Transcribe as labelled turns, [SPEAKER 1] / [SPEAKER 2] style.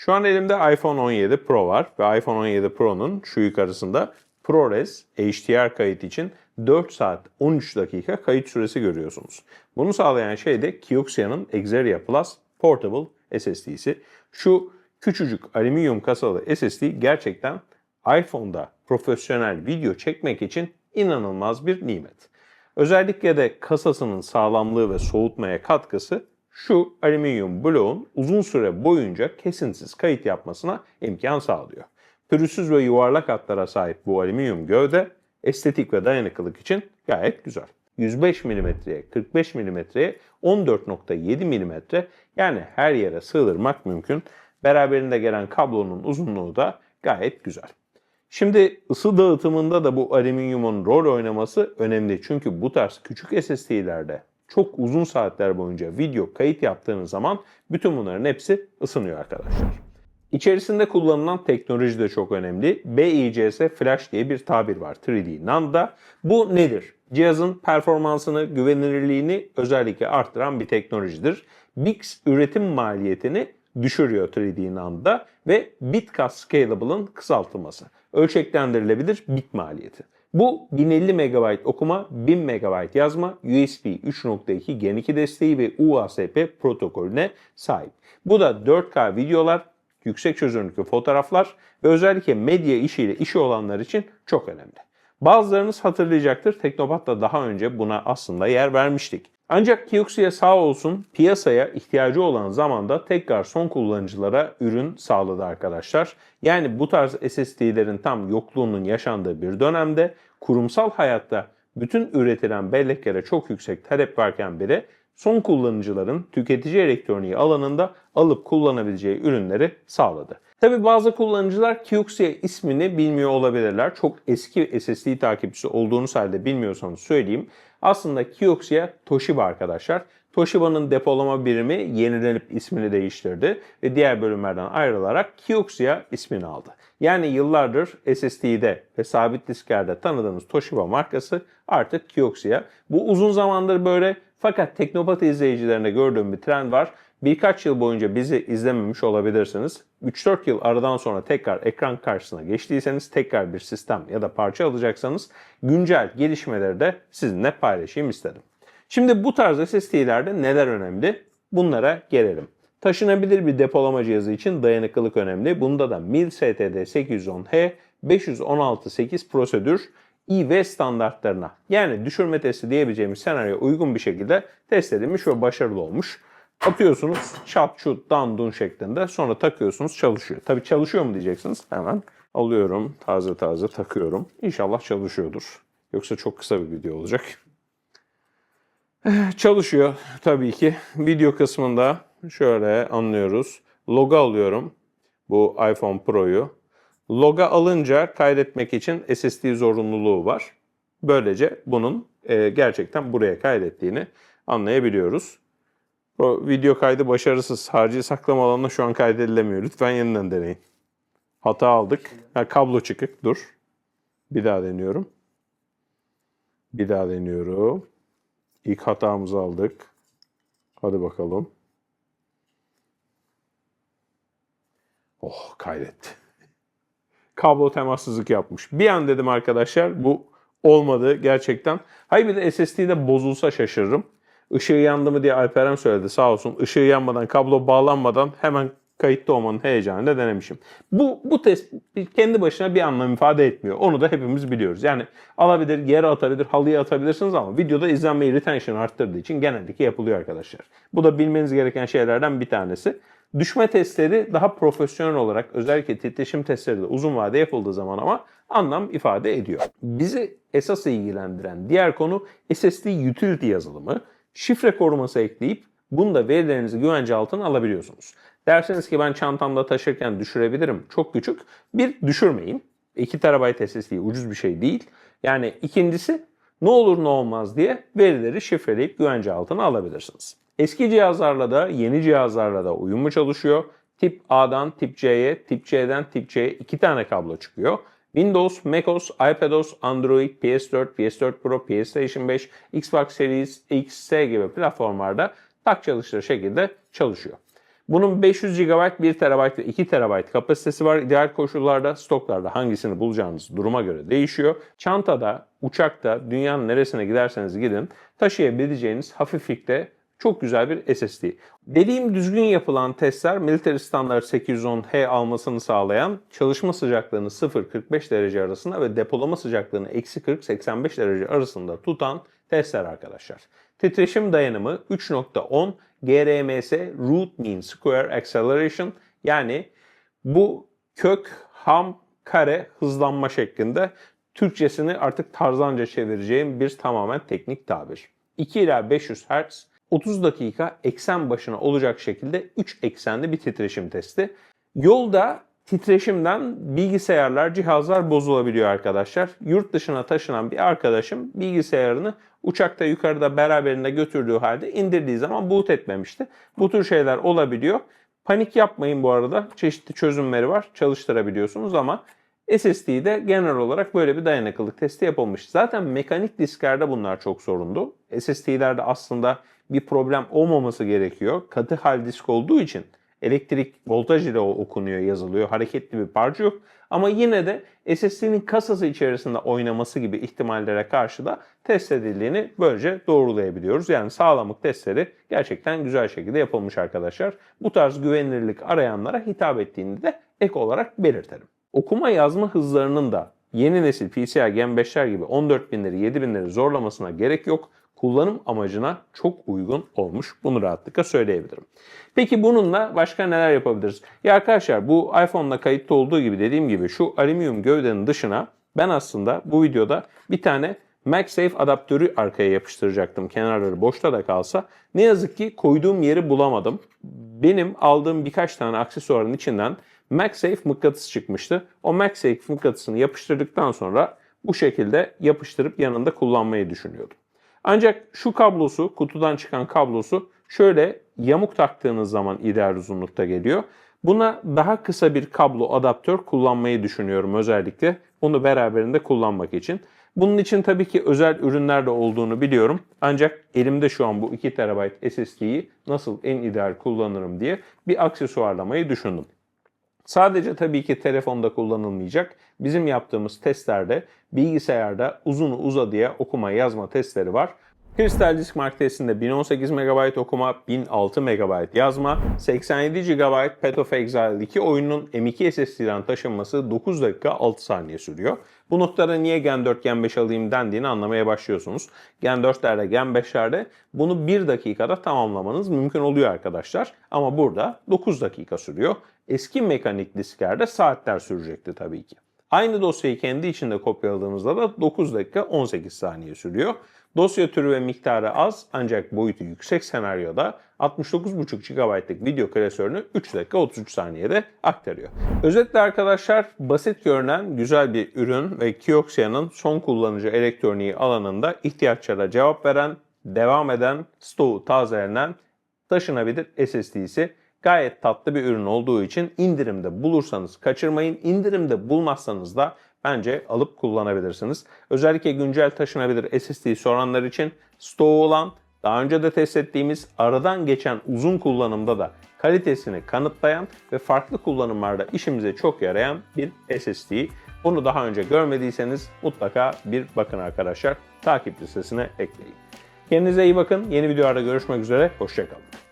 [SPEAKER 1] Şu an elimde iPhone 17 Pro var ve iPhone 17 Pro'nun şu yukarısında ProRes HDR kayıt için 4 saat 13 dakika kayıt süresi görüyorsunuz. Bunu sağlayan şey de Kioxia'nın Xperia Plus Portable SSD'si. Şu küçücük alüminyum kasalı SSD gerçekten iPhone'da profesyonel video çekmek için inanılmaz bir nimet. Özellikle de kasasının sağlamlığı ve soğutmaya katkısı şu alüminyum bloğun uzun süre boyunca kesintisiz kayıt yapmasına imkan sağlıyor. Pürüzsüz ve yuvarlak hatlara sahip bu alüminyum gövde estetik ve dayanıklılık için gayet güzel. 105 mm'ye 45 mm'ye 14.7 mm yani her yere sığdırmak mümkün. Beraberinde gelen kablonun uzunluğu da gayet güzel. Şimdi ısı dağıtımında da bu alüminyumun rol oynaması önemli. Çünkü bu tarz küçük SSD'lerde çok uzun saatler boyunca video kayıt yaptığınız zaman bütün bunların hepsi ısınıyor arkadaşlar. İçerisinde kullanılan teknoloji de çok önemli. BICS Flash diye bir tabir var 3D NAND'da. Bu nedir? Cihazın performansını, güvenilirliğini özellikle arttıran bir teknolojidir. BICS üretim maliyetini düşürüyor 3D NAND'da ve Bitcast Scalable'ın kısaltılması. Ölçeklendirilebilir bit maliyeti. Bu 1050 MB okuma, 1000 MB yazma, USB 3.2 Gen 2 desteği ve UASP protokolüne sahip. Bu da 4K videolar, yüksek çözünürlüklü fotoğraflar ve özellikle medya işiyle işi olanlar için çok önemli. Bazılarınız hatırlayacaktır. Teknopat'ta daha önce buna aslında yer vermiştik. Ancak Kioxia sağ olsun piyasaya ihtiyacı olan zamanda tekrar son kullanıcılara ürün sağladı arkadaşlar. Yani bu tarz SSD'lerin tam yokluğunun yaşandığı bir dönemde kurumsal hayatta bütün üretilen belleklere çok yüksek talep varken bile son kullanıcıların tüketici elektroniği alanında alıp kullanabileceği ürünleri sağladı. Tabi bazı kullanıcılar Kioxia ismini bilmiyor olabilirler. Çok eski SSD takipçisi olduğunuz halde bilmiyorsanız söyleyeyim. Aslında Kioxia Toshiba arkadaşlar. Toshiba'nın depolama birimi yenilenip ismini değiştirdi ve diğer bölümlerden ayrılarak Kioxia ismini aldı. Yani yıllardır SSD'de ve sabit disklerde tanıdığınız Toshiba markası artık Kioxia. Bu uzun zamandır böyle fakat Teknopat izleyicilerine gördüğüm bir trend var. Birkaç yıl boyunca bizi izlememiş olabilirsiniz. 3-4 yıl aradan sonra tekrar ekran karşısına geçtiyseniz tekrar bir sistem ya da parça alacaksanız güncel gelişmeleri de sizinle paylaşayım istedim. Şimdi bu tarz SSD'lerde neler önemli? Bunlara gelelim. Taşınabilir bir depolama cihazı için dayanıklılık önemli. Bunda da MIL STD 810H 516.8 prosedür IV standartlarına yani düşürme testi diyebileceğimiz senaryoya uygun bir şekilde test edilmiş ve başarılı olmuş. Atıyorsunuz çat çut dandun şeklinde sonra takıyorsunuz çalışıyor. Tabii çalışıyor mu diyeceksiniz hemen alıyorum taze taze takıyorum. İnşallah çalışıyordur. Yoksa çok kısa bir video olacak. Eh, Çalışıyor tabii ki. Video kısmında şöyle anlıyoruz. Logo alıyorum bu iPhone Pro'yu. Logo alınca kaydetmek için SSD zorunluluğu var. Böylece bunun e, gerçekten buraya kaydettiğini anlayabiliyoruz. O video kaydı başarısız. Harici saklama alanına şu an kaydedilemiyor. Lütfen yeniden deneyin. Hata aldık. Ha, kablo çıkık. Dur. Bir daha deniyorum. Bir daha deniyorum. İlk hatamızı aldık. Hadi bakalım. Oh kaydetti. Kablo temassızlık yapmış. Bir an dedim arkadaşlar bu olmadı gerçekten. Hayır bir de SSD'de bozulsa şaşırırım. Işığı yandı mı diye Alperen söyledi sağ olsun. Işığı yanmadan, kablo bağlanmadan hemen kayıtta olmanın heyecanıyla denemişim. Bu, bu test kendi başına bir anlam ifade etmiyor. Onu da hepimiz biliyoruz. Yani alabilir, yere atabilir, halıya atabilirsiniz ama videoda izlenmeyi retention arttırdığı için genellikle yapılıyor arkadaşlar. Bu da bilmeniz gereken şeylerden bir tanesi. Düşme testleri daha profesyonel olarak özellikle titreşim testleri de uzun vade yapıldığı zaman ama anlam ifade ediyor. Bizi esas ilgilendiren diğer konu SSD utility yazılımı. Şifre koruması ekleyip bunda verilerinizi güvence altına alabiliyorsunuz. Derseniz ki ben çantamda taşırken düşürebilirim. Çok küçük. Bir, düşürmeyin. 2 TB SSD ucuz bir şey değil. Yani ikincisi ne olur ne olmaz diye verileri şifreleyip güvence altına alabilirsiniz. Eski cihazlarla da yeni cihazlarla da uyumlu çalışıyor. Tip A'dan tip C'ye, tip C'den tip C'ye iki tane kablo çıkıyor. Windows, macOS, iPadOS, Android, PS4, PS4 Pro, PlayStation 5, Xbox Series X, S gibi platformlarda tak çalıştığı şekilde çalışıyor. Bunun 500 GB, 1 TB ve 2 TB kapasitesi var. İdeal koşullarda stoklarda hangisini bulacağınız duruma göre değişiyor. Çantada, uçakta, dünyanın neresine giderseniz gidin taşıyabileceğiniz hafiflikte çok güzel bir SSD. Dediğim düzgün yapılan testler military standart 810H almasını sağlayan çalışma sıcaklığını 0-45 derece arasında ve depolama sıcaklığını eksi 40-85 derece arasında tutan testler arkadaşlar. Titreşim dayanımı 3.10 GRMS Root Mean Square Acceleration yani bu kök ham kare hızlanma şeklinde Türkçesini artık tarzanca çevireceğim bir tamamen teknik tabir. 2 ila 500 Hz 30 dakika eksen başına olacak şekilde 3 eksenli bir titreşim testi. Yolda titreşimden bilgisayarlar, cihazlar bozulabiliyor arkadaşlar. Yurt dışına taşınan bir arkadaşım bilgisayarını uçakta yukarıda beraberinde götürdüğü halde indirdiği zaman boot etmemişti. Bu tür şeyler olabiliyor. Panik yapmayın bu arada. Çeşitli çözümleri var. Çalıştırabiliyorsunuz ama SSD'de genel olarak böyle bir dayanıklılık testi yapılmış. Zaten mekanik disklerde bunlar çok sorundu. SSD'lerde aslında bir problem olmaması gerekiyor. Katı hal disk olduğu için elektrik voltaj ile okunuyor, yazılıyor. Hareketli bir parça yok. Ama yine de SSD'nin kasası içerisinde oynaması gibi ihtimallere karşı da test edildiğini böylece doğrulayabiliyoruz. Yani sağlamlık testleri gerçekten güzel şekilde yapılmış arkadaşlar. Bu tarz güvenilirlik arayanlara hitap ettiğini de ek olarak belirtelim. Okuma yazma hızlarının da yeni nesil PCI Gen 5'ler gibi 14.000'leri 7.000'leri zorlamasına gerek yok. Kullanım amacına çok uygun olmuş. Bunu rahatlıkla söyleyebilirim. Peki bununla başka neler yapabiliriz? Ya arkadaşlar bu iPhone'da kayıtlı olduğu gibi dediğim gibi şu alüminyum gövdenin dışına ben aslında bu videoda bir tane MagSafe adaptörü arkaya yapıştıracaktım kenarları boşta da kalsa. Ne yazık ki koyduğum yeri bulamadım. Benim aldığım birkaç tane aksesuarın içinden MagSafe mıknatıs çıkmıştı. O MagSafe mıknatısını yapıştırdıktan sonra bu şekilde yapıştırıp yanında kullanmayı düşünüyordum. Ancak şu kablosu, kutudan çıkan kablosu şöyle yamuk taktığınız zaman ideal uzunlukta geliyor. Buna daha kısa bir kablo adaptör kullanmayı düşünüyorum özellikle. Onu beraberinde kullanmak için. Bunun için tabii ki özel ürünler de olduğunu biliyorum. Ancak elimde şu an bu 2 TB SSD'yi nasıl en ideal kullanırım diye bir aksesuarlamayı düşündüm. Sadece tabii ki telefonda kullanılmayacak. Bizim yaptığımız testlerde bilgisayarda uzun uzadıya okuma yazma testleri var. Crystal Disk Mark testinde 1018 MB okuma, 1006 MB yazma, 87 GB Path of Exile 2 oyunun M2 SSD'den taşınması 9 dakika 6 saniye sürüyor. Bu noktada niye Gen 4, Gen 5 alayım dendiğini anlamaya başlıyorsunuz. Gen 4'lerde, Gen 5'lerde bunu 1 dakikada tamamlamanız mümkün oluyor arkadaşlar. Ama burada 9 dakika sürüyor. Eski mekanik disklerde saatler sürecekti tabii ki. Aynı dosyayı kendi içinde kopyaladığımızda da 9 dakika 18 saniye sürüyor. Dosya türü ve miktarı az ancak boyutu yüksek senaryoda 69,5 GB'lık video klasörünü 3 dakika 33 saniyede aktarıyor. Özetle arkadaşlar basit görünen güzel bir ürün ve Kioxia'nın son kullanıcı elektroniği alanında ihtiyaçlara cevap veren, devam eden, stoğu tazelenen taşınabilir SSD'si gayet tatlı bir ürün olduğu için indirimde bulursanız kaçırmayın. İndirimde bulmazsanız da bence alıp kullanabilirsiniz. Özellikle güncel taşınabilir SSD soranlar için stoğu olan, daha önce de test ettiğimiz aradan geçen uzun kullanımda da kalitesini kanıtlayan ve farklı kullanımlarda işimize çok yarayan bir SSD. Bunu daha önce görmediyseniz mutlaka bir bakın arkadaşlar. Takip listesine ekleyin. Kendinize iyi bakın. Yeni videolarda görüşmek üzere. Hoşçakalın.